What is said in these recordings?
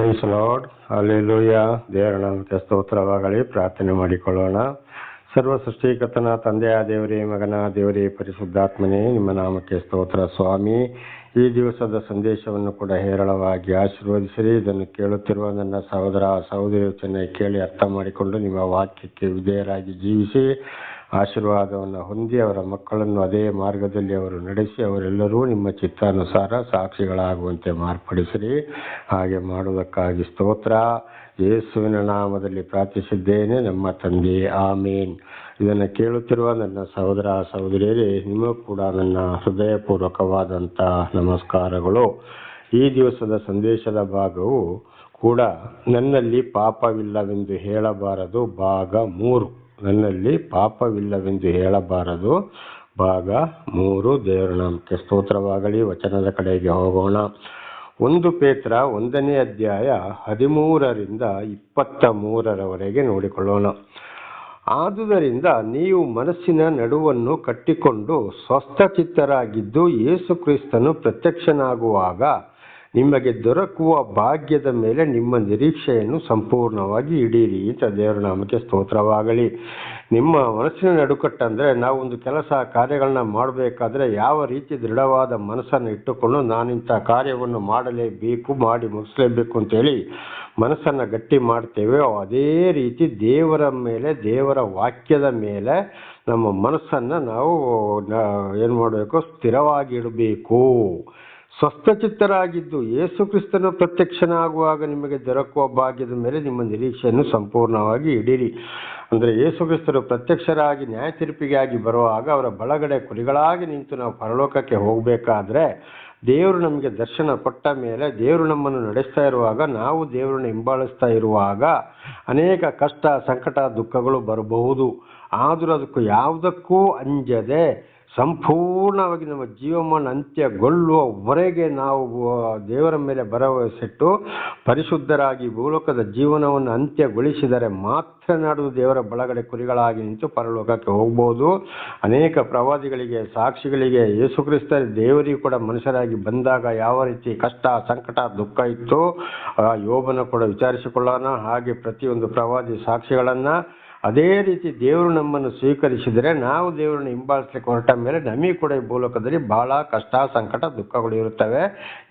Price lord alleluia ದೇವರ ನಾಮಕ್ಕೆ ಸ್ತೋತ್ರವಾಗಲಿ. ಪ್ರಾರ್ಥನೆ ಮಾಡಿಕೊಳ್ಳೋಣ. ಸರ್ವ ಸೃಷ್ಟಿಕರ್ತನ ತಂದೆಯ ದೇವರೇ, ಮಗನ ದೇವರೇ, ಪರಿಶುದ್ಧಾತ್ಮನೇ, ನಿಮ್ಮ ನಾಮಕ್ಕೆ ಸ್ತೋತ್ರ ಸ್ವಾಮಿ. ಈ ದಿವಸದ ಸಂದೇಶವನ್ನು ಕೂಡ ಹೇರಳವಾಗಿ ಆಶೀರ್ವದಿಸಿರಿ. ಇದನ್ನು ಕೇಳುತ್ತಿರುವ ನನ್ನ ಸಹೋದರ ಸಹೋದರಿ ಕೇಳಿ ಅರ್ಥ ಮಾಡಿಕೊಂಡು ನಿಮ್ಮ ವಾಕ್ಯಕ್ಕೆ ವಿಧೇಯರಾಗಿ ಜೀವಿಸಿ. ಆಶೀರ್ವಾದವನ್ನು ಹೊಂದಿ ಅವರ ಮಕ್ಕಳನ್ನು ಅದೇ ಮಾರ್ಗದಲ್ಲಿ ಅವರು ನಡೆಸಿ ಅವರೆಲ್ಲರೂ ನಿಮ್ಮ ಚಿತ್ತಾನುಸಾರ ಸಾಕ್ಷಿಗಳಾಗುವಂತೆ ಮಾರ್ಪಡಿಸಿರಿ. ಹಾಗೆ ಮಾಡುವುದಕ್ಕಾಗಿ ಸ್ತೋತ್ರ. ಯೇಸುವಿನ ನಾಮದಲ್ಲಿ ಪ್ರಾರ್ಥಿಸಿದ್ದೇನೆ ನಮ್ಮ ತಂದೆ. ಆಮೇನ್. ಇದನ್ನು ಕೇಳುತ್ತಿರುವ ನನ್ನ ಸಹೋದರ ಸಹೋದರಿಯರೇ, ನಿಮ್ಮ ಕೂಡ ನನ್ನ ಹೃದಯಪೂರ್ವಕವಾದಂಥ ನಮಸ್ಕಾರಗಳು. ಈ ದಿವಸದ ಸಂದೇಶದ ಭಾಗವು ಕೂಡ ನನ್ನಲ್ಲಿ ಪಾಪವಿಲ್ಲವೆಂದು ಹೇಳಬಾರದು. ಭಾಗ ಮೂರು. ನನ್ನಲ್ಲಿ ಪಾಪವಿಲ್ಲವೆಂದು ಹೇಳಬಾರದು. ಭಾಗ ಮೂರು ದೇವರ ನಾಮಕ್ಕೆ ಸ್ತೋತ್ರವಾಗಲಿ, ವಚನದ ಕಡೆಗೆ ಹೋಗೋಣ. ಒಂದು ಪೇತ್ರ ಒಂದನೇ ಅಧ್ಯಾಯ ಹದಿಮೂರರಿಂದ ಇಪ್ಪತ್ತ ಮೂರರವರೆಗೆ ನೋಡಿಕೊಳ್ಳೋಣ. ಆದುದರಿಂದ ನೀವು ಮನಸ್ಸಿನ ನಡುವನ್ನು ಕಟ್ಟಿಕೊಂಡು ಸ್ವಸ್ಥಚಿತ್ತರಾಗಿದ್ದು ಯೇಸು ಕ್ರಿಸ್ತನು ಪ್ರತ್ಯಕ್ಷನಾಗುವಾಗ ನಿಮಗೆ ದೊರಕುವ ಭಾಗ್ಯದ ಮೇಲೆ ನಿಮ್ಮ ನಿರೀಕ್ಷೆಯನ್ನು ಸಂಪೂರ್ಣವಾಗಿ ಇಡೀರಿ ಅಂತ ದೇವರ ನಾಮಕ್ಕೆ ಸ್ತೋತ್ರವಾಗಲಿ. ನಿಮ್ಮ ಮನಸ್ಸಿನ ನಡುಕಟ್ಟಂದರೆ ನಾವು ಒಂದು ಕೆಲಸ ಕಾರ್ಯಗಳನ್ನ ಮಾಡಬೇಕಾದ್ರೆ ಯಾವ ರೀತಿ ದೃಢವಾದ ಮನಸ್ಸನ್ನು ಇಟ್ಟುಕೊಂಡು ನಾನಿಂಥ ಕಾರ್ಯವನ್ನು ಮಾಡಲೇಬೇಕು, ಮಾಡಿ ಮುಗಿಸಲೇಬೇಕು ಅಂತೇಳಿ ಮನಸ್ಸನ್ನು ಗಟ್ಟಿ ಮಾಡ್ತೇವೆ. ಅದೇ ರೀತಿ ದೇವರ ಮೇಲೆ, ದೇವರ ವಾಕ್ಯದ ಮೇಲೆ ನಮ್ಮ ಮನಸ್ಸನ್ನು ನಾವು ಏನು ಮಾಡಬೇಕು? ಸ್ಥಿರವಾಗಿ ಇಡಬೇಕು. ಸ್ವಸ್ಥಚಿತ್ತರಾಗಿದ್ದು ಯೇಸು ಕ್ರಿಸ್ತನ ಪ್ರತ್ಯಕ್ಷನಾಗುವಾಗ ನಿಮಗೆ ದೊರಕುವ ಭಾಗ್ಯದ ಮೇಲೆ ನಿಮ್ಮ ನಿರೀಕ್ಷೆಯನ್ನು ಸಂಪೂರ್ಣವಾಗಿ ಇಡಿರಿ. ಅಂದರೆ ಯೇಸು ಕ್ರಿಸ್ತರು ಪ್ರತ್ಯಕ್ಷರಾಗಿ ನ್ಯಾಯ ತೀರ್ಪಿಗಾಗಿ ಬರುವಾಗ ಅವರ ಬಳಗಡೆ ಕುರಿಗಳಾಗಿ ನಿಂತು ನಾವು ಪರಲೋಕಕ್ಕೆ ಹೋಗಬೇಕಾದ್ರೆ ದೇವರು ನಮಗೆ ದರ್ಶನ ಕೊಟ್ಟ ಮೇಲೆ ದೇವರು ನಮ್ಮನ್ನು ನಡೆಸ್ತಾ ಇರುವಾಗ ನಾವು ದೇವರನ್ನು ಹಿಂಬಾಳಿಸ್ತಾ ಇರುವಾಗ ಅನೇಕ ಕಷ್ಟ, ಸಂಕಟ, ದುಃಖಗಳು ಬರಬಹುದು. ಆದರೂ ಅದಕ್ಕೂ ಯಾವುದಕ್ಕೂ ಅಂಜದೆ ಸಂಪೂರ್ಣವಾಗಿ ನಮ್ಮ ಜೀವಮಾನ ಅಂತ್ಯಗೊಳ್ಳುವವರೆಗೆ ನಾವು ದೇವರ ಮೇಲೆ ಭರವಸೆಟ್ಟು ಪರಿಶುದ್ಧರಾಗಿ ಭೂಲೋಕದ ಜೀವನವನ್ನು ಅಂತ್ಯಗೊಳಿಸಿದರೆ ಮಾತ್ರ ನಾಡು ದೇವರ ಬಳಗಡೆ ಕುರಿಗಳಾಗಿ ನಿಂತು ಪರಲೋಕಕ್ಕೆ ಹೋಗ್ಬೋದು. ಅನೇಕ ಪ್ರವಾದಿಗಳಿಗೆ, ಸಾಕ್ಷಿಗಳಿಗೆ ಯೇಸುಕ್ರಿಸ್ತ ದೇವರಿಗೂ ಕೂಡ ಮನುಷ್ಯರಾಗಿ ಬಂದಾಗ ಯಾವ ರೀತಿ ಕಷ್ಟ, ಸಂಕಟ, ದುಃಖ ಇತ್ತು, ಆ, ಯೋಬನ ಕೂಡ ವಿಚಾರಿಸಿಕೊಳ್ಳೋಣ. ಹಾಗೆ ಪ್ರತಿಯೊಂದು ಪ್ರವಾದಿ ಸಾಕ್ಷಿಗಳನ್ನು ಅದೇ ರೀತಿ ದೇವರು ನಮ್ಮನ್ನು ಸ್ವೀಕರಿಸಿದರೆ ನಾವು ದೇವರನ್ನು ಹಿಂಬಾಲಿಸಲಿಕ್ಕೆ ಹೊರಟ ಮೇಲೆ ನಮಗೆ ಕೂಡ ಈ ಭೂಲೋಕದಲ್ಲಿ ಬಹಳ ಕಷ್ಟ, ಸಂಕಟ, ದುಃಖಗಳು ಇರುತ್ತವೆ.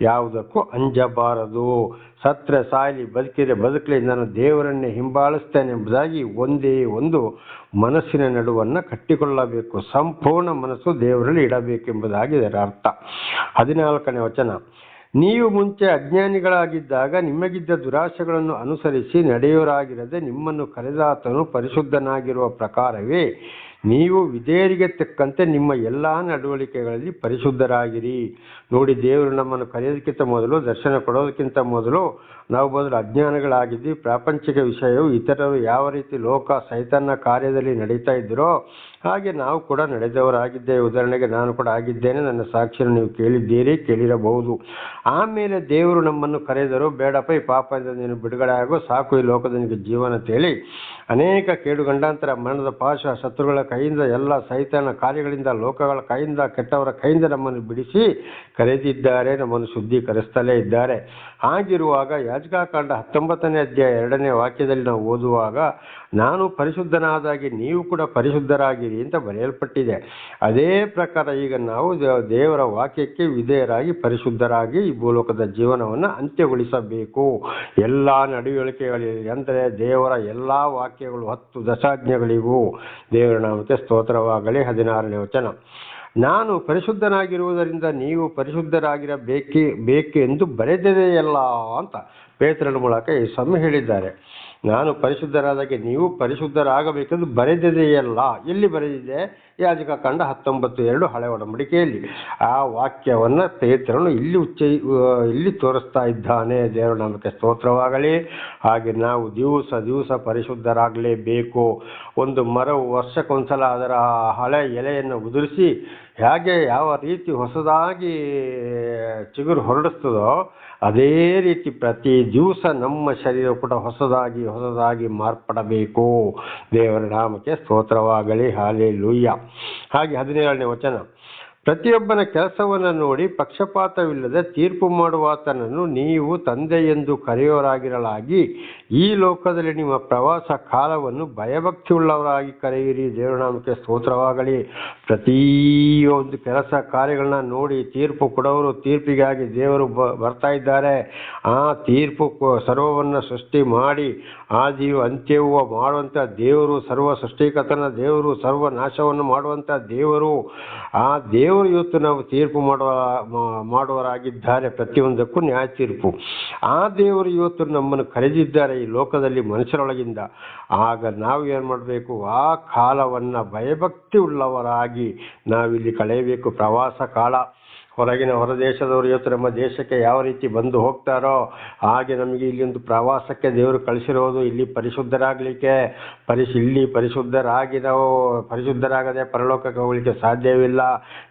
ಯಾವುದಕ್ಕೂ ಅಂಜಬಾರದು. ಸತ್ರ ಸಾಯಲಿ ಬದುಕಿದ್ರೆ ಬದುಕಲಿ, ನಾನು ದೇವರನ್ನೇ ಹಿಂಬಾಲಿಸ್ತೇನೆ ಎಂಬುದಾಗಿ ಒಂದೇ ಒಂದು ಮನಸ್ಸಿನ ನಡುವನ್ನು ಕಟ್ಟಿಕೊಳ್ಳಬೇಕು. ಸಂಪೂರ್ಣ ಮನಸ್ಸು ದೇವರಲ್ಲಿ ಇಡಬೇಕೆಂಬುದಾಗಿ ಇದರ ಅರ್ಥ. ಹದಿನಾಲ್ಕನೇ ವಚನ. ನೀವು ಮುಂಚೆ ಅಜ್ಞಾನಿಗಳಾಗಿದ್ದಾಗ ನಿಮಗಿದ್ದ ದುರಾಶೆಗಳನ್ನು ಅನುಸರಿಸಿ ನಡೆಯೋರಾಗಿರದೆ ನಿಮ್ಮನ್ನು ಕರೆದಾತನು ಪರಿಶುದ್ಧನಾಗಿರುವ ಪ್ರಕಾರವೇ ನೀವು ವಿಧೇಯರಿಗೆ ತಕ್ಕಂತೆ ನಿಮ್ಮ ಎಲ್ಲ ನಡವಳಿಕೆಗಳಲ್ಲಿ ಪರಿಶುದ್ಧರಾಗಿರಿ. ನೋಡಿ, ದೇವರು ನಮ್ಮನ್ನು ಕರೆಯೋದಕ್ಕಿಂತ ಮೊದಲು, ದರ್ಶನ ಕೊಡೋದಕ್ಕಿಂತ ಮೊದಲು ನಾವು ಮೊದಲು ಅಜ್ಞಾನಗಳಾಗಿದ್ವಿ. ಪ್ರಾಪಂಚಿಕ ವಿಷಯವು ಇತರರು ಯಾವ ರೀತಿ ಲೋಕ, ಸೈತನ್ನ ಕಾರ್ಯದಲ್ಲಿ ನಡೀತಾ ಇದ್ದರೋ ಹಾಗೆ ನಾವು ಕೂಡ ನಡೆದವರಾಗಿದ್ದೇವೆ ಉದಾಹರಣೆಗೆ ನಾನು ಕೂಡ ಆಗಿದ್ದೇನೆ, ನನ್ನ ಸಾಕ್ಷಿಯನ್ನು ನೀವು ಕೇಳಿದ್ದೀರಿ, ಕೇಳಿರಬಹುದು. ಆಮೇಲೆ ದೇವರು ನಮ್ಮನ್ನು ಕರೆದರು, ಬೇಡಪ್ಪ, ಈ ಪಾಪದಿಂದ ನೀನು ಬಿಡುಗಡೆ ಆಗೋ, ಸಾಕು ಈ ಲೋಕದ ನಿನಗೆ ಜೀವನ ಹೇಳಿ ಅನೇಕ ಕೇಡು ಗಂಡಾಂತರ, ಮರಣದ ಪಾಶ, ಶತ್ರುಗಳ ಕೈಯಿಂದ, ಎಲ್ಲ ಸೈತನ ಕಾರ್ಯಗಳಿಂದ, ಲೋಕಗಳ ಕೈಯಿಂದ, ಕೆಟ್ಟವರ ಕೈಯಿಂದ ನಮ್ಮನ್ನು ಬಿಡಿಸಿ ಕರೆದಿದ್ದಾರೆ, ನಮ್ಮನ್ನು ಶುದ್ಧೀಕರಿಸ್ತಲೇ ಇದ್ದಾರೆ. ಹಾಗಿರುವಾಗ ಯಾಜಕಾಕಾಂಡ ಹತ್ತೊಂಬತ್ತನೇ ಅಧ್ಯಾಯ ಎರಡನೇ ವಾಕ್ಯದಲ್ಲಿ ನಾವು ಓದುವಾಗ, ನಾನು ಪರಿಶುದ್ಧನಾದಾಗಿ ನೀವು ಕೂಡ ಪರಿಶುದ್ಧರಾಗಿರಿ ಅಂತ ಬರೆಯಲ್ಪಟ್ಟಿದೆ. ಅದೇ ಪ್ರಕಾರ ಈಗ ನಾವು ದೇವರ ವಾಕ್ಯಕ್ಕೆ ವಿಧೇಯರಾಗಿ ಪರಿಶುದ್ಧರಾಗಿ ಈ ಭೂಲೋಕದ ಜೀವನವನ್ನು ಅಂತ್ಯಗೊಳಿಸಬೇಕು. ಎಲ್ಲ ನಡವಳಿಕೆಗಳಲ್ಲಿ ಅಂದರೆ ದೇವರ ಎಲ್ಲ ವಾಕ್ಯಗಳು ಹತ್ತು ದಶಾಜ್ಞೆಗಳಿಗೂ ದೇವರ ನಾಮಕ್ಕೆ ಸ್ತೋತ್ರವಾಗಲಿ. ಹದಿನಾರನೇ ವಚನ. ನಾನು ಪರಿಶುದ್ಧನಾಗಿರುವುದರಿಂದ ನೀವು ಪರಿಶುದ್ಧರಾಗಿರಬೇಕೇ ಬೇಕೆಂದು ಬರೆದಿದೆಯಲ್ಲ ಅಂತ ಪೇತ್ರನ ಮೂಲಕ ಈ ಸ್ವಾಮಿ ಹೇಳಿದ್ದಾರೆ. ನಾನು ಪರಿಶುದ್ಧರಾದಾಗೆ ನೀವು ಪರಿಶುದ್ಧರಾಗಬೇಕೆಂದು ಬರೆದಿದೆಯಲ್ಲ? ಎಲ್ಲಿ ಬರೆದಿದೆ? ಯಾಜಕ ಕಂಡ ಹತ್ತೊಂಬತ್ತು ಎರಡು ಹಳೆ ಒಡಂಬಡಿಕೆಯಲ್ಲಿ. ಆ ವಾಕ್ಯವನ್ನು ಪೇತ್ರನು ಇಲ್ಲಿ ಉಚ್ಚ ಇಲ್ಲಿ ತೋರಿಸ್ತಾ ಇದ್ದಾನೆ. ದೇವರ ನಮಗೆ ಸ್ತೋತ್ರವಾಗಲಿ. ಹಾಗೆ ನಾವು ದಿವಸ ದಿವಸ ಪರಿಶುದ್ಧರಾಗಲೇಬೇಕು. ಒಂದು ಮರವು ವರ್ಷಕ್ಕೊಂದ್ಸಲ ಅದರ ಹಳೆ ಎಲೆಯನ್ನು ಉದುರಿಸಿ ಹೇಗೆ ಯಾವ ರೀತಿ ಹೊಸದಾಗಿ ಚಿಗುರು ಹೊರಡಿಸ್ತದೋ ಅದೇ ರೀತಿ ಪ್ರತಿ ದಿವಸ ನಮ್ಮ ಶರೀರ ಕೂಡ ಹೊಸದಾಗಿ ಹೊಸದಾಗಿ ಮಾರ್ಪಡಬೇಕು. ದೇವರ ನಾಮಕ್ಕೆ ಸ್ತೋತ್ರವಾಗಲಿ. ಹಾಲೆ ಲೂಯ್ಯ ಹಾಗೆ ಹದಿನೇಳನೇ ವಚನ. ಪ್ರತಿಯೊಬ್ಬನ ಕೆಲಸವನ್ನು ನೋಡಿ ಪಕ್ಷಪಾತವಿಲ್ಲದೆ ತೀರ್ಪು ಮಾಡುವಾತನನ್ನು ನೀವು ತಂದೆ ಎಂದು ಕರೆಯೋರಾಗಿರಲಾಗಿ, ಈ ಲೋಕದಲ್ಲಿ ನಿಮ್ಮ ಪ್ರವಾಸ ಕಾಲವನ್ನು ಭಯಭಕ್ತಿಯುಳ್ಳವರಾಗಿ ಕರೆಯಿರಿ. ದೇವರ ನಾಮಕ್ಕೆ ಸ್ತೋತ್ರವಾಗಲಿ. ಪ್ರತಿಯೊಂದು ಕೆಲಸ ಕಾರ್ಯಗಳನ್ನ ನೋಡಿ ತೀರ್ಪು ಕೊಡೋರು ತೀರ್ಪಿಗಾಗಿ ದೇವರು ಬರ್ತಾ ಇದ್ದಾರೆ. ಆ ತೀರ್ಪು ಸರ್ವವನ್ನ ಸೃಷ್ಟಿ ಮಾಡಿ ಆದಿಯು ಅಂತ್ಯವು ಮಾಡುವಂಥ ದೇವರು ಸರ್ವ ಸೃಷ್ಟಿಕತನ ದೇವರು ಸರ್ವ ನಾಶವನ್ನು ಮಾಡುವಂಥ ದೇವರು, ಆ ದೇವರು ಇವತ್ತು ನಾವು ತೀರ್ಪು ಮಾಡುವ ಮಾಡುವರಾಗಿದ್ದಾರೆ ಪ್ರತಿಯೊಂದಕ್ಕೂ ನ್ಯಾಯ ತೀರ್ಪು. ಆ ದೇವರು ಇವತ್ತು ನಮ್ಮನ್ನು ಕರೆದಿದ್ದಾರೆ ಈ ಲೋಕದಲ್ಲಿ ಮನುಷ್ಯರೊಳಗಿಂದ. ಆಗ ನಾವು ಏನು ಮಾಡಬೇಕು? ಆ ಕಾಲವನ್ನು ಭಯಭಕ್ತಿ ಉಳ್ಳವರಾಗಿ ನಾವಿಲ್ಲಿ ಕಳೆಯಬೇಕು. ಪ್ರವಾಸ ಕಾಲ ಹೊರಗಿನ ಹೊರ ದೇಶದವರು ಇವತ್ತು ನಮ್ಮ ದೇಶಕ್ಕೆ ಯಾವ ರೀತಿ ಬಂದು ಹೋಗ್ತಾರೋ ಹಾಗೆ ನಮಗೆ ಇಲ್ಲಿ ಒಂದು ಪ್ರವಾಸಕ್ಕೆ ದೇವರು ಕಳಿಸಿರೋದು ಇಲ್ಲಿ ಪರಿಶುದ್ಧರಾಗಲಿಕ್ಕೆ, ಪರಿಶ್, ಇಲ್ಲಿ ಪರಿಶುದ್ಧರಾಗಿ ಪರಿಶುದ್ಧರಾಗದೆ ಪರಲೋಕಕ್ಕೆ ಹೋಗಲಿಕ್ಕೆ ಸಾಧ್ಯವಿಲ್ಲ.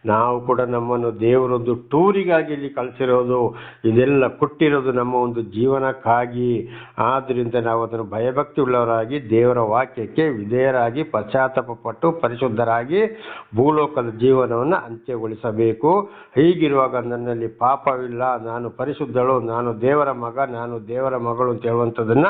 ನಾವು ಕೂಡ ನಮ್ಮನ್ನು ದೇವರೊಂದು ಟೂರಿಗಾಗಿ ಇಲ್ಲಿ ಕಳಿಸಿರೋದು, ಇದೆಲ್ಲ ಕೊಟ್ಟಿರೋದು ನಮ್ಮ ಒಂದು ಜೀವನಕ್ಕಾಗಿ. ಆದ್ದರಿಂದ ನಾವು ಅದನ್ನು ಭಯಭಕ್ತಿ ಉಳ್ಳವರಾಗಿ ದೇವರ ವಾಕ್ಯಕ್ಕೆ ವಿಧೇಯರಾಗಿ ಪಶ್ಚಾತ್ತಾಪ ಪಟ್ಟು ಪರಿಶುದ್ಧರಾಗಿ ಭೂಲೋಕದ ಜೀವನವನ್ನು ಅಂತ್ಯಗೊಳಿಸಬೇಕು. ಹೀಗಿರುವಾಗ ನನ್ನಲ್ಲಿ ಪಾಪವಿಲ್ಲ, ನಾನು ಪರಿಶುದ್ಧಳು, ನಾನು ದೇವರ ಮಗ, ನಾನು ದೇವರ ಮಗಳು ಅಂತ ಹೇಳುವಂಥದ್ದನ್ನ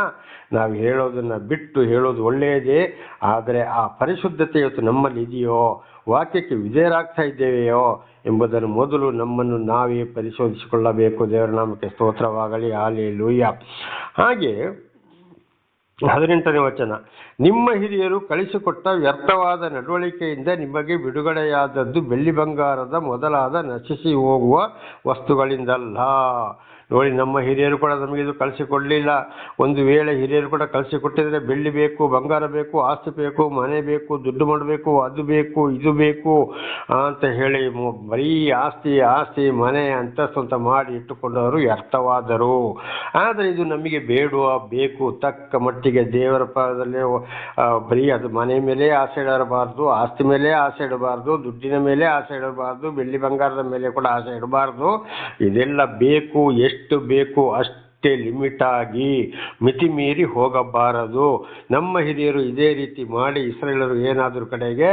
ನಾವು ಹೇಳೋದನ್ನ ಬಿಟ್ಟು ಹೇಳೋದು ಒಳ್ಳೆಯದೇ. ಆದರೆ ಆ ಪರಿಶುದ್ಧತೆ ಇವತ್ತು ನಮ್ಮಲ್ಲಿ ಇದೆಯೋ, ವಾಕ್ಯಕ್ಕೆ ವಿಧೇಯರಾಗ್ತಾ ಇದ್ದೇವೆಯೋ ಎಂಬುದನ್ನು ಮೊದಲು ನಮ್ಮನ್ನು ನಾವೇ ಪರಿಶೋಧಿಸಿಕೊಳ್ಳಬೇಕು. ದೇವರ ನಾಮಕ್ಕೆ ಸ್ತೋತ್ರವಾಗಲಿ. ಆಲಿ ಲೂಯ್ಯ ಹಾಗೆ ಹದಿನೆಂಟನೇ ವಚನ. ನಿಮ್ಮ ಹಿರಿಯರು ಕಳಿಸಿಕೊಟ್ಟ ವ್ಯರ್ಥವಾದ ನಡವಳಿಕೆಯಿಂದ ನಿಮಗೆ ಬಿಡುಗಡೆಯಾದದ್ದು ಬೆಳ್ಳಿ ಬಂಗಾರದ ಮೊದಲಾದ ನಶಿಸಿ ಹೋಗುವ ವಸ್ತುಗಳಿಂದಲ್ಲ. ನೋಡಿ, ನಮ್ಮ ಹಿರಿಯರು ಕೂಡ ನಮಗೆ ಇದು ಕಳಿಸಿಕೊಡ್ಲಿಲ್ಲ. ಒಂದು ವೇಳೆ ಹಿರಿಯರು ಕೂಡ ಕಳಿಸಿಕೊಟ್ಟಿದ್ರೆ ಬೆಳ್ಳಿ ಬೇಕು, ಬಂಗಾರ ಬೇಕು, ಆಸ್ತಿ ಬೇಕು, ಮನೆ ಬೇಕು, ದುಡ್ಡು ಮಾಡಬೇಕು, ಅದು ಬೇಕು, ಇದು ಬೇಕು ಅಂತ ಹೇಳಿ ಬರೀ ಆಸ್ತಿ ಆಸ್ತಿ, ಮನೆ ಅಂತಸ್ತು ಅಂತ ಮಾಡಿ ಇಟ್ಟುಕೊಂಡವರು ವ್ಯರ್ಥವಾದರು. ಆದರೆ ಇದು ನಮಗೆ ಬೇಡುವ, ಬೇಕು, ತಕ್ಕ ಮಟ್ಟಿಗೆ ದೇವರ ಪಾದದಲ್ಲಿ ಬರೀ ಅದು ಮನೆ ಮೇಲೆ ಆಸೆ ಇಡಬಾರ್ದು, ಆಸ್ತಿ ಮೇಲೆ ಆಸೆ ಇಡಬಾರ್ದು, ದುಡ್ಡಿನ ಮೇಲೆ ಆಸೆ ಇಡಬಾರ್ದು, ಬೆಳ್ಳಿ ಬಂಗಾರದ ಮೇಲೆ ಕೂಡ ಆಸೆ ಇಡಬಾರ್ದು. ಇದೆಲ್ಲ ಬೇಕು, ಎಷ್ಟು ಬೇಕು ಅಷ್ಟೇ ಲಿಮಿಟ್ ಆಗಿ ಮಿತಿ ಮೀರಿ ಹೋಗಬಾರದು. ನಮ್ಮ ಹಿರಿಯರು ಇದೇ ರೀತಿ ಮಾಡಿ ಇಸ್ರೇಲರು ಏನಾದರೂ ಕಡೆಗೆ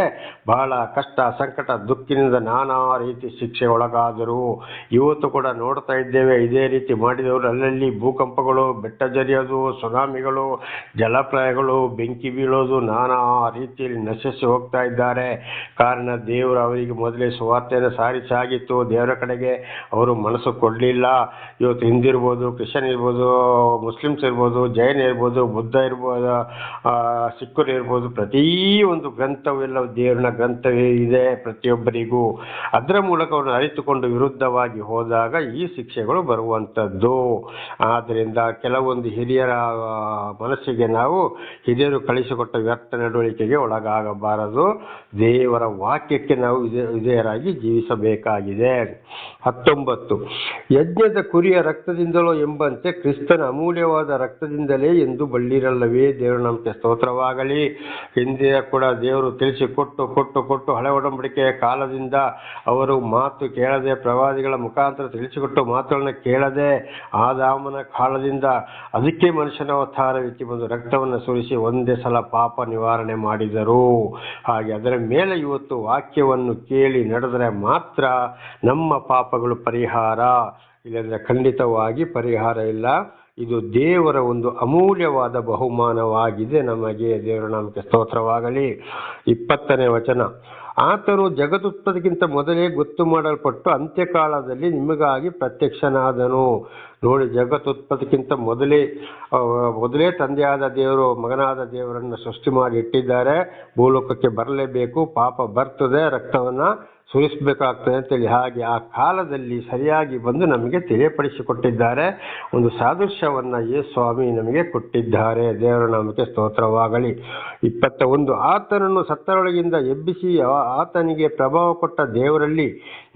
ಬಹಳ ಕಷ್ಟ, ಸಂಕಟ, ದುಃಖಿನಿಂದ ನಾನಾ ರೀತಿ ಶಿಕ್ಷೆ ಒಳಗಾದರು. ಇವತ್ತು ಕೂಡ ನೋಡ್ತಾ ಇದ್ದೇವೆ, ಇದೇ ರೀತಿ ಮಾಡಿದವರು ಅಲ್ಲಲ್ಲಿ ಭೂಕಂಪಗಳು, ಬೆಟ್ಟ ಜರಿಯೋದು, ಸುನಾಮಿಗಳು ಜಲಪ್ರಾಯಗಳು ಬೆಂಕಿ ಬೀಳೋದು, ನಾನಾ ರೀತಿಯಲ್ಲಿ ನಶಿಸಿ ಹೋಗ್ತಾ ಇದ್ದಾರೆ. ಕಾರಣ ದೇವರು ಅವರಿಗೆ ಮೊದಲೇ ಸುವಾರ್ತೆಯನ್ನು ಸಾರಿಸಾಗಿತ್ತು. ದೇವರ ಕಡೆಗೆ ಅವರು ಮನಸ್ಸು ಕೊಡಲಿಲ್ಲ. ಇವತ್ತು ಹಿಂದಿರ್ಬೋದು ಕ್ರಿಶ್ಚಿಯನ್ ಇರ್ಬೋದು, ಮುಸ್ಲಿಮ್ಸ್ ಇರ್ಬೋದು, ಜೈನ ಇರ್ಬೋದು, ಬುದ್ಧ ಇರ್ಬೋದು ಸಿಖ್ಖರು ಇರ್ಬೋದು, ಪ್ರತಿ ಒಂದು ಗ್ರಂಥವೆಲ್ಲ ದೇವರ ಗ್ರಂಥವೇ ಇದೆ ಪ್ರತಿಯೊಬ್ಬರಿಗೂ. ಅದರ ಮೂಲಕ ಅವರನ್ನು ಅರಿತುಕೊಂಡು ವಿರುದ್ಧವಾಗಿ ಹೋದಾಗ ಈ ಶಿಕ್ಷೆಗಳು ಬರುವಂಥದ್ದು. ಆದ್ದರಿಂದ ಕೆಲವೊಂದು ಹಿರಿಯರ ಮನಸ್ಸಿಗೆ ನಾವು ಹಿರಿಯರು ಕಳಿಸಿಕೊಟ್ಟ ವ್ಯರ್ಥ ನಡವಳಿಕೆಗೆ ಒಳಗಾಗಬಾರದು. ದೇವರ ವಾಕ್ಯಕ್ಕೆ ನಾವು ವಿಧೇ- ವಿಧೇಯರಾಗಿ ಜೀವಿಸಬೇಕಾಗಿದೆ. ಹತ್ತೊಂಬತ್ತು, ಯಜ್ಞದ ಕುರಿಯ ರಕ್ತದಿಂದಲೋ ಎಂಬಂತೆ ಕ್ರಿಸ್ತನ ಅಮೂಲ್ಯವಾದ ರಕ್ತದಿಂದಲೇ ಎಂದು ಬಳ್ಳಿರಲ್ಲವೇ? ದೇವರ ನಮಗೆ ಸ್ತೋತ್ರವಾಗಲಿ. ಹಿಂದೆ ಕೂಡ ದೇವರು ತಿಳಿಸಿಕೊಟ್ಟು ಕೊಟ್ಟು ಕೊಟ್ಟು ಹಳೆ ಒಡಂಬಡಿಕೆಯ ಕಾಲದಿಂದ ಅವರು ಮಾತು ಕೇಳದೆ, ಪ್ರವಾದಿಗಳ ಮುಖಾಂತರ ತಿಳಿಸಿಕೊಟ್ಟು ಮಾತುಗಳನ್ನ ಕೇಳದೆ, ಆದಾಮನ ಕಾಲದಿಂದ ಅದಕ್ಕೆ ಮನುಷ್ಯನ ಅವತಾರವೆತ್ತಿ ಬಂದು ರಕ್ತವನ್ನು ಸುರಿಸಿ ಒಂದೇ ಸಲ ಪಾಪ ನಿವಾರಣೆ ಮಾಡಿದರು. ಹಾಗೆ ಅದರ ಮೇಲೆ ಇವತ್ತು ವಾಕ್ಯವನ್ನು ಕೇಳಿ ನಡೆದರೆ ಮಾತ್ರ ನಮ್ಮ ಪಾಪಗಳು ಪರಿಹಾರ. ಇಲ್ಲಂದ್ರೆ ಖಂಡಿತವಾಗಿ ಪರಿಹಾರ ಇಲ್ಲ. ಇದು ದೇವರ ಒಂದು ಅಮೂಲ್ಯವಾದ ಬಹುಮಾನವಾಗಿದೆ ನಮಗೆ. ದೇವರ ನಾಮಕ್ಕೆ ಸ್ತೋತ್ರವಾಗಲಿ. ಇಪ್ಪತ್ತನೇ ವಚನ. ಆತನು ಜಗದುತ್ಪತ್ತಿಗಿಂತ ಮೊದಲೇ ಗೊತ್ತು ಮಾಡಲ್ಪಟ್ಟು ಅಂತ್ಯಕಾಲದಲ್ಲಿ ನಿಮಗಾಗಿ ಪ್ರತ್ಯಕ್ಷನಾದನು. ನೋಡಿ ಜಗತ್ತುತ್ಪತ್ತಿಗಿಂತ ಮೊದಲೇ ಮೊದಲೇ ತಂದೆಯಾದ ದೇವರು, ಮಗನಾದ ದೇವರನ್ನು ಸೃಷ್ಟಿ ಮಾಡಿ ಇಟ್ಟಿದ್ದಾರೆ. ಭೂಲೋಕಕ್ಕೆ ಬರಲೇಬೇಕು, ಪಾಪ ಬರ್ತದೆ, ರಕ್ತವನ್ನ ಸುರಿಸಬೇಕಾಗ್ತದೆ ಅಂತೇಳಿ. ಹಾಗೆ ಆ ಕಾಲದಲ್ಲಿ ಸರಿಯಾಗಿ ಬಂದು ನಮಗೆ ತಿಳಿಯಪಡಿಸಿಕೊಟ್ಟಿದ್ದಾರೆ. ಒಂದು ಸಾದೃಶ್ಯವನ್ನ ಯೇಸು ಸ್ವಾಮಿ ನಮಗೆ ಕೊಟ್ಟಿದ್ದಾರೆ. ದೇವರ ನಾಮಕ್ಕೆ ಸ್ತೋತ್ರವಾಗಲಿ. ಇಪ್ಪತ್ತ ಒಂದು ಆತನನ್ನು ಸತ್ತರೊಳಗಿಂದ ಎಬ್ಬಿಸಿ ಆತನಿಗೆ ಪ್ರಭಾವ ಕೊಟ್ಟ ದೇವರಲ್ಲಿ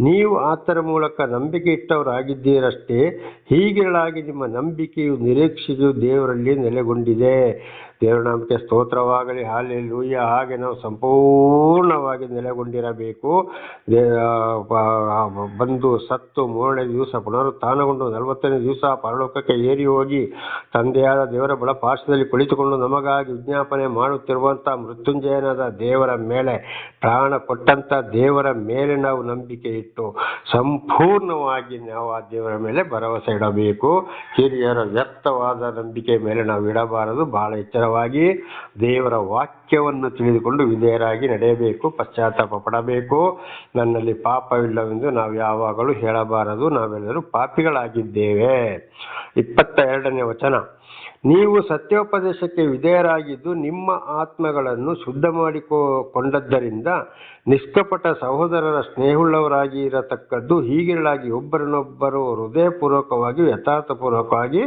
ನೀವು ಆತನ ಮೂಲಕ ನಂಬಿಕೆ ಇಟ್ಟವರಾಗಿದ್ದೀರಷ್ಟೇ. ಹೀಗೆ ಹೀಗಿರಲಾಗಿ ನಿಮ್ಮ ನಂಬಿಕೆಯು ನಿರೀಕ್ಷೆಯು ದೇವರಲ್ಲಿ ನೆಲೆಗೊಂಡಿದೆ. ದೇವರ ನಾಮಕ್ಕೆ ಸ್ತೋತ್ರವಾಗಲಿ ಹಾಲಿ ಲೂಯ್ಯ ಹಾಗೆ ನಾವು ಸಂಪೂರ್ಣವಾಗಿ ನೆಲೆಗೊಂಡಿರಬೇಕು. ದೇ ಬಂದು ಸತ್ತು ಮೂರನೇ ದಿವಸ ಪುನರುತ್ಥಾನಗೊಂಡು ನಲವತ್ತನೇ ದಿವಸ ಪರಲೋಕಕ್ಕೆ ಏರಿ ಹೋಗಿ ತಂದೆಯಾದ ದೇವರ ಬಳ ಪಾರ್ಶ್ವದಲ್ಲಿ ಕುಳಿತುಕೊಂಡು ನಮಗಾಗಿ ವಿಜ್ಞಾಪನೆ ಮಾಡುತ್ತಿರುವಂಥ ಮೃತ್ಯುಂಜಯನಾದ ದೇವರ ಮೇಲೆ, ಪ್ರಾಣ ಕೊಟ್ಟಂಥ ದೇವರ ಮೇಲೆ ನಾವು ನಂಬಿಕೆ ಇಟ್ಟು ಸಂಪೂರ್ಣವಾಗಿ ನಾವು ಆ ದೇವರ ಮೇಲೆ ಭರವಸೆ ಇಡಬೇಕು. ಹಿರಿಯರ ವ್ಯಕ್ತವಾದ ನಂಬಿಕೆ ಮೇಲೆ ನಾವು ಇಡಬಾರದು. ಬಹಳ ಎಚ್ಚರವಾಗಿ ದೇವರ ವಾಕ್ಯವನ್ನು ತಿಳಿದುಕೊಂಡು ವಿಧೇಯರಾಗಿ ನಡೆಯಬೇಕು, ಪಶ್ಚಾತ್ತಾಪ ಪಡಬೇಕು. ನನ್ನಲ್ಲಿ ಪಾಪವಿಲ್ಲವೆಂದು ನಾವು ಯಾವಾಗಲೂ ಹೇಳಬಾರದು. ನಾವೆಲ್ಲರೂ ಪಾಪಿಗಳಾಗಿದ್ದೇವೆ. ಇಪ್ಪತ್ತ ಎರಡನೇ ವಚನ. ನೀವು ಸತ್ಯೋಪದೇಶಕ್ಕೆ ವಿಧೇಯರಾಗಿದ್ದು ನಿಮ್ಮ ಆತ್ಮಗಳನ್ನು ಶುದ್ಧ ಮಾಡಿಕೊಂಡದ್ದರಿಂದ ನಿಷ್ಕಪಟ ಸಹೋದರರ ಸ್ನೇಹವುಳ್ಳವರಾಗಿ ಇರತಕ್ಕದ್ದು ಹೀಗಿರಲಾಗಿ ಒಬ್ಬರನ್ನೊಬ್ಬರು ಹೃದಯಪೂರ್ವಕವಾಗಿ, ಯಥಾರ್ಥಪೂರ್ವಕವಾಗಿ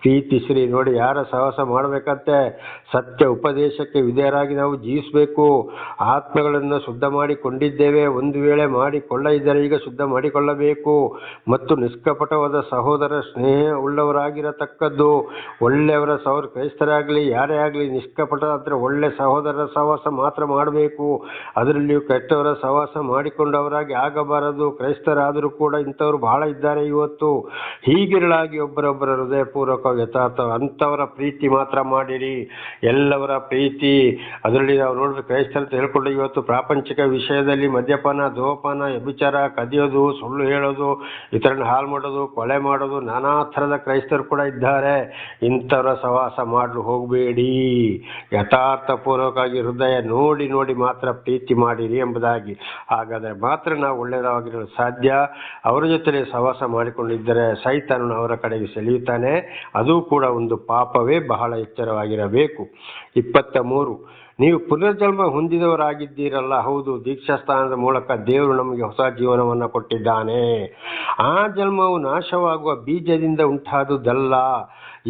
ಪ್ರೀತಿಸಿರಿ. ನೋಡಿ, ಯಾರ ಸಾಹಸ ಮಾಡಬೇಕಂತೆ? ಸತ್ಯ ಉಪದೇಶಕ್ಕೆ ವಿಧೇಯರಾಗಿ ನಾವು ಜೀವಿಸಬೇಕು. ಆತ್ಮಗಳನ್ನು ಶುದ್ಧ ಮಾಡಿಕೊಂಡಿದ್ದೇವೆ. ಒಂದು ವೇಳೆ ಮಾಡಿಕೊಳ್ಳ ಇದ್ದರೆ ಈಗ ಶುದ್ಧ ಮಾಡಿಕೊಳ್ಳಬೇಕು. ಮತ್ತು ನಿಷ್ಕಪಟವಾದ ಸಹೋದರ ಸ್ನೇಹ ಉಳ್ಳವರಾಗಿರತಕ್ಕದ್ದು ಒಳ್ಳೆಯವರ ಸಹೋದರ ಕ್ರೈಸ್ತರಾಗಲಿ, ಯಾರೇ ಆಗಲಿ ನಿಷ್ಕಪಟ ಆದರೆ ಒಳ್ಳೆ ಸಹೋದರರ ಸಹವಾಸ ಮಾತ್ರ ಮಾಡಬೇಕು. ಅದರಲ್ಲಿಯೂ ಕೆಟ್ಟವರ ಸಹವಾಸ ಮಾಡಿಕೊಂಡವರಾಗಿ ಆಗಬಾರದು. ಕ್ರೈಸ್ತರಾದರೂ ಕೂಡ ಇಂಥವ್ರು ಬಹಳ ಇದ್ದಾರೆ ಇವತ್ತು. ಹೀಗಿರಲಾಗಿ ಒಬ್ಬರೊಬ್ಬರ ಹೃದಯಪೂರ್ವಕ ಯಥಾರ್ಥ ಅಂಥವರ ಪ್ರೀತಿ ಮಾತ್ರ ಮಾಡಿರಿ. ಎಲ್ಲವರ ಪ್ರೀತಿ. ಅದರಲ್ಲಿ ನಾವು ನೋಡಿದ್ರೆ ಕ್ರೈಸ್ತರು ಹೇಳ್ಕೊಂಡು ಇವತ್ತು ಪ್ರಾಪಂಚಿಕ ವಿಷಯದಲ್ಲಿ ಮದ್ಯಪಾನ ಧೂಮಪಾನ ವ್ಯಭಿಚಾರ, ಕದಿಯೋದು, ಸುಳ್ಳು ಹೇಳೋದು ಇತರನ್ನ ಹಾಳು ಮಾಡೋದು, ಕೊಲೆ ಮಾಡೋದು, ನಾನಾ ಥರದ ಕ್ರೈಸ್ತರು ಕೂಡ ಇದ್ದಾರೆ. ಇಂಥವರ ಸಹವಾಸ ಮಾಡಲು ಹೋಗಬೇಡಿ. ಯಥಾರ್ಥಪೂರ್ವಕವಾಗಿ ಹೃದಯ ನೋಡಿ ನೋಡಿ ಮಾತ್ರ ಪ್ರೀತಿ ಮಾಡಿರಿ. ಎಂಬುದಾಗಿ. ಹಾಗಾದರೆ ಮಾತ್ರ ನಾವು ಒಳ್ಳೆಯದಾಗಿರಲು ಸಾಧ್ಯ? ಅವರ ಜೊತೆಲೇ ಸಹವಾಸ ಮಾಡಿಕೊಂಡಿದ್ದರೆ ಸೈತಾನನು ಅವರ ಕಡೆಗೆ ಸೆಳೆಯುತ್ತಾನೆ. ಅದು ಕೂಡ ಒಂದು ಪಾಪವೇ ಬಹಳ ಎಚ್ಚರವಾಗಿರಬೇಕು. ಇಪ್ಪತ್ತ ಮೂರು. ನೀವು ಪುನರ್ಜನ್ಮ ಹೊಂದಿದವರಾಗಿದ್ದೀರಲ್ಲ, ಹೌದು ದೀಕ್ಷಾಸ್ಥಾನದ ಮೂಲಕ ದೇವರು ನಮಗೆ ಹೊಸ ಜೀವನವನ್ನು ಕೊಟ್ಟಿದ್ದಾನೆ. ಆ ಜನ್ಮವು ನಾಶವಾಗುವ ಬೀಜದಿಂದ ಉಂಟಾದುದಲ್ಲ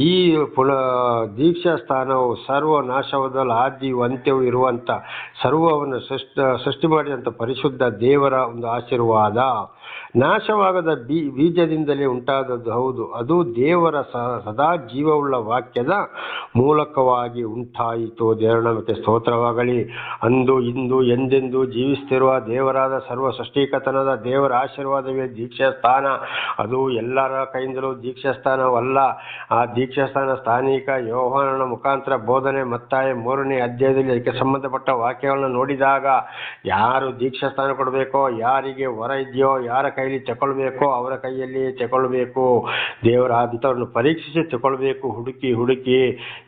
ಈ ಪುನ, ದೀಕ್ಷಾ ಸ್ಥಾನವು ಸರ್ವ ನಾಶವಾದಲ್ಲ ಆದಿಯು ಅಂತ್ಯವು ಇರುವಂಥ ಸರ್ವವನ್ನು ಸೃಷ್ಟಿ ಸೃಷ್ಟಿ ಮಾಡಿದಂಥ ಪರಿಶುದ್ಧ ದೇವರ ಒಂದು ಆಶೀರ್ವಾದ. ನಾಶವಾಗದ ಬೀ, ಬೀಜದಿಂದಲೇ ಉಂಟಾದದ್ದು ಹೌದು. ಅದು ದೇವರ ಸ, ಸದಾ ಜೀವವುಳ್ಳ ವಾಕ್ಯದ ಮೂಲಕವಾಗಿ ಉಂಟಾಯಿತು. ದೇವರ ನಮಗೆ ಸ್ತೋತ್ರವಾಗಲಿ. ಅಂದು, ಇಂದು, ಎಂದೆಂದು ಜೀವಿಸ್ತಿರುವ ದೇವರಾದ ಸರ್ವ ಸೃಷ್ಟಿಕತನದ ದೇವರ ಆಶೀರ್ವಾದವೇ ದೀಕ್ಷಾ ಸ್ಥಾನ. ಅದು ಎಲ್ಲರ ಕೈಯಿಂದಲೂ ದೀಕ್ಷಾ ಸ್ಥಾನವಲ್ಲ. ಆ ದೀಕ್ಷಾ ಸ್ಥಾನ ಸ್ಥಾನಿಕ ಯೋಹಾನನ ಮುಖಾಂತರ ಬೋಧನೆ, ಮತ್ತಾಯ ಮೂರನೇ ಅಧ್ಯಾಯದಲ್ಲಿ ಅದಕ್ಕೆ ಸಂಬಂಧಪಟ್ಟ ವಾಕ್ಯಗಳನ್ನು ನೋಡಿದಾಗ ಯಾರು ದೀಕ್ಷಾ ಸ್ಥಾನ ಕೊಡಬೇಕೋ, ಯಾರಿಗೆ ವರ ಇದೆಯೋ, ಯಾರ ಕೈಲಿ ತಗೊಳ್ಬೇಕು, ಅವರ ಕೈಯಲ್ಲಿ ತಗೊಳ್ಬೇಕು, ದೇವರ ಅಂಥವ್ರನ್ನು ಪರೀಕ್ಷಿಸಿ ತಗೊಳ್ಬೇಕು, ಹುಡುಕಿ ಹುಡುಕಿ.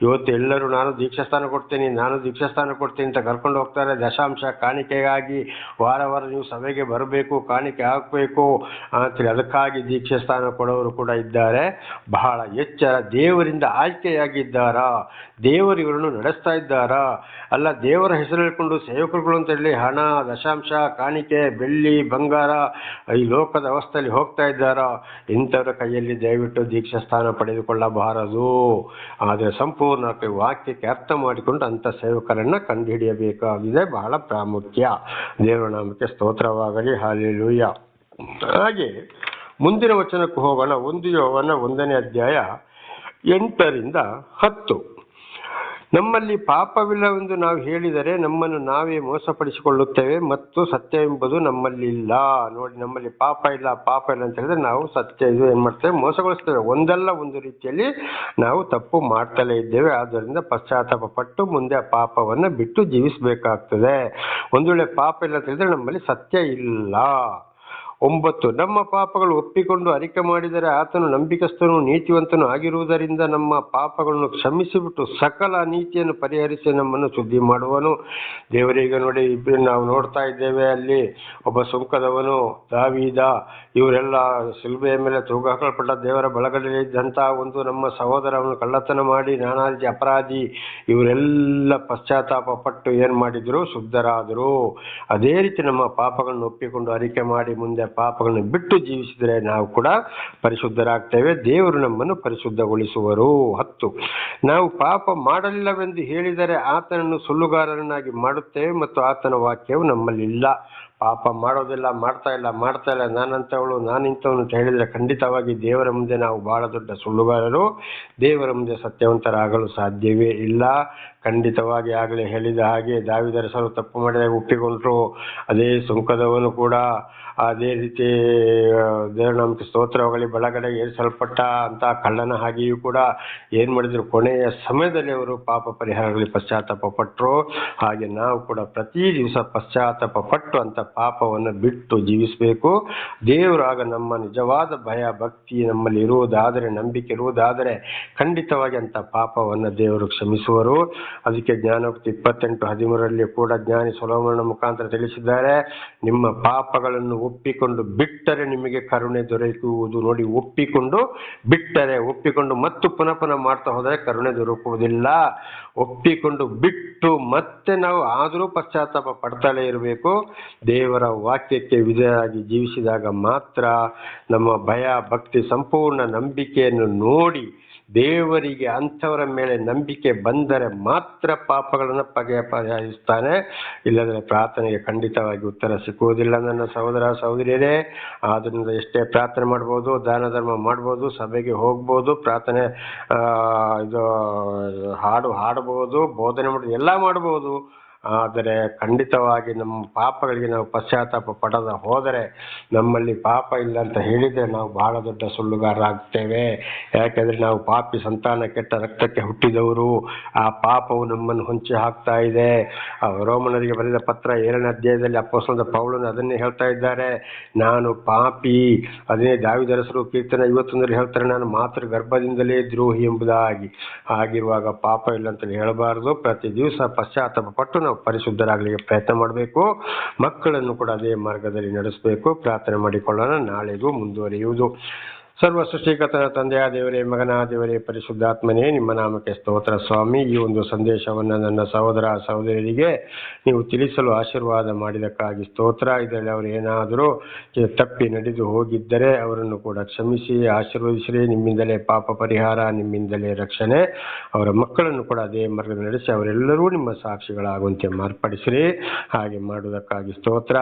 ಇವತ್ತು ಎಲ್ಲರೂ ನಾನು ದೀಕ್ಷಾಸ್ಥಾನ ಕೊಡ್ತೀನಿ, ನಾನು ದೀಕ್ಷಾಸ್ಥಾನ ಕೊಡ್ತೀನಿ ಅಂತ ಕರ್ಕೊಂಡು ಹೋಗ್ತಾರೆ. ದಶಾಂಶ ಕಾಣಿಕೆಗಾಗಿ ವಾರ ವಾರ ನೀವು ಸಭೆಗೆ ಬರಬೇಕು, ಕಾಣಿಕೆ ಹಾಕಬೇಕು ಅಂತೇಳಿ ಅದಕ್ಕಾಗಿ ದೀಕ್ಷಾಸ್ಥಾನ ಕೊಡೋರು ಕೂಡ ಇದ್ದಾರೆ. ಬಹಳ ಎಚ್ಚರ, ದೇವರಿಂದ ಆಯ್ಕೆಯಾಗಿದ್ದಾರಾ? ದೇವರು ಇವರನ್ನು ನಡೆಸ್ತಾ ಇದ್ದಾರಾ? ಅಲ್ಲ, ದೇವರ ಹೆಸರು ಹೇಳ್ಕೊಂಡು ಸೇವಕರುಗಳು ಅಂತ ಹೇಳಿ ಹಣ, ದಶಾಂಶ, ಕಾಣಿಕೆ, ಬೆಳ್ಳಿ, ಬಂಗಾರ, ಈ ಲೋಕದ ಅವಸ್ಥೆಯಲ್ಲಿ ಹೋಗ್ತಾ ಇದ್ದಾರೋ? ಇಂಥವರ ಕೈಯಲ್ಲಿ ದಯವಿಟ್ಟು ದೀಕ್ಷಾ ಸ್ಥಾನ ಪಡೆದುಕೊಳ್ಳಬಾರದು. ಆದರೆ ಸಂಪೂರ್ಣ ವಾಕ್ಯಕ್ಕೆ ಅರ್ಥ ಮಾಡಿಕೊಂಡು ಅಂಥ ಸೇವಕರನ್ನು ಕಂಡುಹಿಡಿಯಬೇಕಾಗಿದೆ. ಬಹಳ ಪ್ರಾಮುಖ್ಯ. ದೇವರ ನಾಮಕ್ಕೆ ಸ್ತೋತ್ರವಾಗಲಿ. ಹಾಲೆಲೂಯ. ಹಾಗೆ ಮುಂದಿನ ವಚನಕ್ಕೆ ಹೋಗೋಣ. ಒಂದು ಯೋವನ ಒಂದನೇ ಅಧ್ಯಾಯ ಎಂಟರಿಂದ ಹತ್ತು. ನಮ್ಮಲ್ಲಿ ಪಾಪವಿಲ್ಲವೆಂದು ನಾವು ಹೇಳಿದರೆ ನಮ್ಮನ್ನು ನಾವೇ ಮೋಸಪಡಿಸಿಕೊಳ್ಳುತ್ತೇವೆ ಮತ್ತು ಸತ್ಯ ಎಂಬುದು ನಮ್ಮಲ್ಲಿ ಇಲ್ಲ. ನೋಡಿ, ನಮ್ಮಲ್ಲಿ ಪಾಪ ಇಲ್ಲ ಪಾಪ ಇಲ್ಲ ಅಂತ ಹೇಳಿದ್ರೆ ನಾವು ಸತ್ಯ ಇದು ಏನು ಮಾಡ್ತೇವೆ? ಮೋಸಗೊಳಿಸ್ತೇವೆ. ಒಂದಲ್ಲ ಒಂದು ರೀತಿಯಲ್ಲಿ ನಾವು ತಪ್ಪು ಮಾಡ್ತಲೇ ಇದ್ದೇವೆ. ಆದ್ದರಿಂದ ಪಶ್ಚಾತ್ತಾಪ ಪಟ್ಟು ಮುಂದೆ ಆ ಪಾಪವನ್ನು ಬಿಟ್ಟು ಜೀವಿಸಬೇಕಾಗ್ತದೆ. ಒಂದು ವೇಳೆ ಪಾಪ ಇಲ್ಲ ಅಂತ ಹೇಳಿದ್ರೆ ನಮ್ಮಲ್ಲಿ ಸತ್ಯ ಇಲ್ಲ. ಒಂಬತ್ತು, ನಮ್ಮ ಪಾಪಗಳು ಒಪ್ಪಿಕೊಂಡು ಅರಿಕೆ ಮಾಡಿದರೆ ಆತನು ನಂಬಿಕಸ್ಥನು, ನೀತಿವಂತನು ಆಗಿರುವುದರಿಂದ ನಮ್ಮ ಪಾಪಗಳನ್ನು ಕ್ಷಮಿಸಿಬಿಟ್ಟು ಸಕಲ ನೀತಿಯನ್ನು ಪರಿಹರಿಸಿ ನಮ್ಮನ್ನು ಶುದ್ಧಿ ಮಾಡುವನು. ದೇವರೀಗ ನೋಡಿ ಇಬ್ಬರು ನಾವು ನೋಡ್ತಾ ಇದ್ದೇವೆ, ಅಲ್ಲಿ ಒಬ್ಬ ಸುಂಕದವನು, ದಾವೀದ, ಇವರೆಲ್ಲ ಸುಲಭೆಯ ಮೇಲೆ ತೂಗು ಹಾಕಲ್ಪಟ್ಟ ದೇವರ ಬಳಗದಲ್ಲಿ ಇದ್ದಂಥ ಒಂದು ನಮ್ಮ ಸಹೋದರವನ್ನು ಕಳ್ಳತನ ಮಾಡಿ ನಾನಾ ರೀತಿ ಅಪರಾಧಿ, ಇವರೆಲ್ಲ ಪಶ್ಚಾತ್ತಾಪ ಪಟ್ಟು ಏನು ಮಾಡಿದ್ರು? ಶುದ್ಧರಾದರು. ಅದೇ ರೀತಿ ನಮ್ಮ ಪಾಪಗಳನ್ನು ಒಪ್ಪಿಕೊಂಡು ಅರಿಕೆ ಮಾಡಿ ಮುಂದೆ ಪಾಪಗಳನ್ನು ಬಿಟ್ಟು ಜೀವಿಸಿದರೆ ನಾವು ಕೂಡ ಪರಿಶುದ್ಧರಾಗ್ತೇವೆ. ದೇವರು ನಮ್ಮನ್ನು ಪರಿಶುದ್ಧಗೊಳಿಸುವರು. ಹತ್ತು, ನಾವು ಪಾಪ ಮಾಡಲಿಲ್ಲವೆಂದು ಹೇಳಿದರೆ ಆತನನ್ನು ಸುಳ್ಳುಗಾರರನ್ನಾಗಿ ಮಾಡುತ್ತೇವೆ ಮತ್ತು ಆತನ ವಾಕ್ಯವು ನಮ್ಮಲ್ಲಿಲ್ಲ. ಪಾಪ ಮಾಡೋದಿಲ್ಲ, ಮಾಡ್ತಾ ಇಲ್ಲ ಮಾಡ್ತಾ ಇಲ್ಲ, ನಾನಂತವಳು ನಾನಿಂಥವನು ಅಂತ ಹೇಳಿದರೆ ಖಂಡಿತವಾಗಿ ದೇವರ ಮುಂದೆ ನಾವು ಬಹಳ ದೊಡ್ಡ ಸುಳ್ಳುಗಾರರು. ದೇವರ ಮುಂದೆ ಸತ್ಯವಂತರಾಗಲು ಸಾಧ್ಯವೇ ಇಲ್ಲ. ಖಂಡಿತವಾಗಿ ಆಗಲೇ ಹೇಳಿದ ಹಾಗೆ ದಾವಿದರಸರು ತಪ್ಪು ಮಾಡಿದಾಗ ಒಪ್ಪಿಕೊಂಡ್ರು. ಅದೇ ಸುಂಕದವನು ಕೂಡ ಅದೇ ರೀತಿ ದೇವನಾಮಕ್ಕೆ ಸ್ತೋತ್ರಗಳಿ ಬಳಗಡೆ ಏರಿಸಲ್ಪಟ್ಟ ಅಂತ ಕಳ್ಳನ ಹಾಗೆಯೂ ಕೂಡ ಏನು ಮಾಡಿದ್ರು. ಕೊನೆಯ ಸಮಯದಲ್ಲಿ ಅವರು ಪಾಪ ಪರಿಹಾರಗಳಲ್ಲಿ ಪಶ್ಚಾತ್ತಾಪ ಪಟ್ಟರು ಹಾಗೆ ನಾವು ಕೂಡ ಪ್ರತಿ ದಿವಸ ಪಶ್ಚಾತ್ತಾಪ ಪಟ್ಟು ಅಂತ ಪಾಪವನ್ನು ಬಿಟ್ಟು ಜೀವಿಸಬೇಕು. ದೇವರಾಗ ನಮ್ಮ ನಿಜವಾದ ಭಯ, ಭಕ್ತಿ ನಮ್ಮಲ್ಲಿ ಇರುವುದಾದರೆ, ನಂಬಿಕೆ ಇರುವುದಾದರೆ ಖಂಡಿತವಾಗಿ ಅಂತ ಪಾಪವನ್ನು ದೇವರು ಕ್ಷಮಿಸುವರು. ಅದಕ್ಕೆ ಜ್ಞಾನೋಕ್ತಿ ಇಪ್ಪತ್ತೆಂಟು ಹದಿಮೂರರಲ್ಲಿ ಕೂಡ ಜ್ಞಾನಿ ಸೊಲೋಮನ ಮುಖಾಂತರ ತಿಳಿಸಿದ್ದಾರೆ. ನಿಮ್ಮ ಪಾಪಗಳನ್ನು ಒಪ್ಪಿಕೊಂಡು ಬಿಟ್ಟರೆ ನಿಮಗೆ ಕರುಣೆ ದೊರಕುವುದು ನೋಡಿ ಒಪ್ಪಿಕೊಂಡು ಬಿಟ್ಟರೆ, ಒಪ್ಪಿಕೊಂಡು ಮತ್ತು ಪುನಃ ಪುನಃ ಮಾಡ್ತಾ ಹೋದರೆ ಕರುಣೆ ದೊರಕುವುದಿಲ್ಲ. ಒಪ್ಪಿಕೊಂಡು ಬಿಟ್ಟು ಮತ್ತೆ ನಾವು ಆದರೂ ಪಶ್ಚಾತ್ತಾಪ ಪಡ್ತಾಳೆ ಇರಬೇಕು. ದೇವರ ವಾಕ್ಯಕ್ಕೆ ವಿಧೇಯರಾಗಿ ಜೀವಿಸಿದಾಗ ಮಾತ್ರ ನಮ್ಮ ಭಯ, ಭಕ್ತಿ, ಸಂಪೂರ್ಣ ನಂಬಿಕೆಯನ್ನು ನೋಡಿ ದೇವರಿಗೆ ಅಂಥವರ ಮೇಲೆ ನಂಬಿಕೆ ಬಂದರೆ ಮಾತ್ರ ಪಾಪಗಳನ್ನು ಪಗೆ ಪರಿಹರಿಸ್ತಾನೆ ಇಲ್ಲದ್ರೆ ಪ್ರಾರ್ಥನೆಗೆ ಖಂಡಿತವಾಗಿ ಉತ್ತರ ಸಿಕ್ಕುವುದಿಲ್ಲ ನನ್ನ ಸಹೋದರ, ಸಹೋದರಿಯರೇ. ಆದ್ದರಿಂದ ಎಷ್ಟೇ ಪ್ರಾರ್ಥನೆ ಮಾಡ್ಬೋದು, ದಾನ ಧರ್ಮ ಮಾಡ್ಬೋದು, ಸಭೆಗೆ ಹೋಗ್ಬೋದು, ಪ್ರಾರ್ಥನೆ ಇದು, ಹಾಡು ಹಾಡ್ಬೋದು, ಬೋಧನೆ ಮಾಡೋದು ಎಲ್ಲ ಮಾಡ್ಬೋದು. ಆದರೆ ಖಂಡಿತವಾಗಿ ನಮ್ಮ ಪಾಪಗಳಿಗೆ ನಾವು ಪಶ್ಚಾತ್ತಾಪ ಪಡದ ಹೋದರೆ ನಮ್ಮಲ್ಲಿ ಪಾಪ ಇಲ್ಲ ಅಂತ ಹೇಳಿದರೆ ನಾವು ಬಹಳ ದೊಡ್ಡ ಸುಳ್ಳುಗಾರರಾಗ್ತೇವೆ. ಯಾಕೆಂದರೆ ನಾವು ಪಾಪಿ ಸಂತಾನ ಕೆಟ್ಟ ರಕ್ತಕ್ಕೆ ಹುಟ್ಟಿದವರು. ಆ ಪಾಪವು ನಮ್ಮನ್ನು ಹೊಂಚಿ ಹಾಕ್ತಾ ಇದೆ. ರೋಮನರಿಗೆ ಬರೆದ ಪತ್ರ ಏಳನೇ ಅಧ್ಯಾಯದಲ್ಲಿ ಅಪ್ಪೋಸ್ತಲದ ಪೌಲನು ಅದನ್ನೇ ಹೇಳ್ತಾ ಇದ್ದಾರೆ. ನಾನು ಪಾಪಿ. ಅದನ್ನೇ ದಾವಿದರಸರು ಕೀರ್ತನ ಇವತ್ತೊಂದರಲ್ಲಿ ಹೇಳ್ತಾರೆ, ನಾನು ಮಾತೃ ಗರ್ಭದಿಂದಲೇ ದ್ರೋಹಿ ಎಂಬುದಾಗಿ. ಆಗಿರುವಾಗ ಪಾಪ ಇಲ್ಲ ಅಂತ ಹೇಳಬಾರದು. ಪ್ರತಿ ದಿವಸ ಪಶ್ಚಾತ್ತಾಪ ಪಟ್ಟು ನಾವು ಪರಿಶುದ್ಧರಾಗಲಿಕ್ಕೆ ಪ್ರಯತ್ನ ಮಾಡಬೇಕು. ಮಕ್ಕಳನ್ನು ಕೂಡ ಅದೇ ಮಾರ್ಗದಲ್ಲಿ ನಡೆಸಬೇಕು. ಪ್ರಾರ್ಥನೆ ಮಾಡಿಕೊಳ್ಳೋಣ. ನಾಳೆಗೂ ಮುಂದುವರಿಯುವುದು. ಸರ್ವ ಸೃಷ್ಟಿಕರ್ತನ ತಂದೆಯ ದೇವರೇ ಮಗನ ದೇವರೇ, ಪರಿಶುದ್ಧಾತ್ಮನೇ, ನಿಮ್ಮ ನಾಮಕ್ಕೆ ಸ್ತೋತ್ರ ಸ್ವಾಮಿ. ಈ ಒಂದು ಸಂದೇಶವನ್ನು ನನ್ನ ಸಹೋದರ ಸಹೋದರಿಯರಿಗೆ ನೀವು ತಿಳಿಸಲು ಆಶೀರ್ವಾದ ಮಾಡಿದಕ್ಕಾಗಿ ಸ್ತೋತ್ರ. ಇದರಲ್ಲಿ ಅವರು ಏನಾದರೂ ತಪ್ಪಿ ನಡೆದು ಹೋಗಿದ್ದರೆ ಅವರನ್ನು ಕೂಡ ಕ್ಷಮಿಸಿ, ಆಶೀರ್ವದಿಸಿರಿ. ನಿಮ್ಮಿಂದಲೇ ಪಾಪ ಪರಿಹಾರ, ನಿಮ್ಮಿಂದಲೇ ರಕ್ಷಣೆ. ಅವರ ಮಕ್ಕಳನ್ನು ಕೂಡ ಅದೇ ಮಾರ್ಗ ನಡೆಸಿ ಅವರೆಲ್ಲರೂ ನಿಮ್ಮ ಸಾಕ್ಷಿಗಳಾಗುವಂತೆ ಮಾರ್ಪಡಿಸಿರಿ. ಹಾಗೆ ಮಾಡುವುದಕ್ಕಾಗಿ ಸ್ತೋತ್ರ.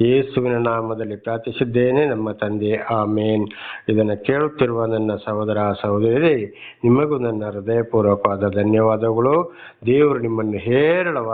ಯೇಸುವಿನ ನಾಮದಲ್ಲಿ ಪ್ರಾರ್ಥಿಸಿದ್ದೇನೆ. ನಮ್ಮ ತಂದೆ, ಆಮೇನ್. ಇದನ್ನು ಕೇಳುತ್ತಿರುವ ನನ್ನ ಸಹೋದರ ಸಹೋದರಿ ನಿಮಗೂ ನನ್ನ ಹೃದಯಪೂರ್ವಕವಾದ ಧನ್ಯವಾದಗಳು. ದೇವರು ನಿಮ್ಮನ್ನು ಹೇರಳವಾಗಿ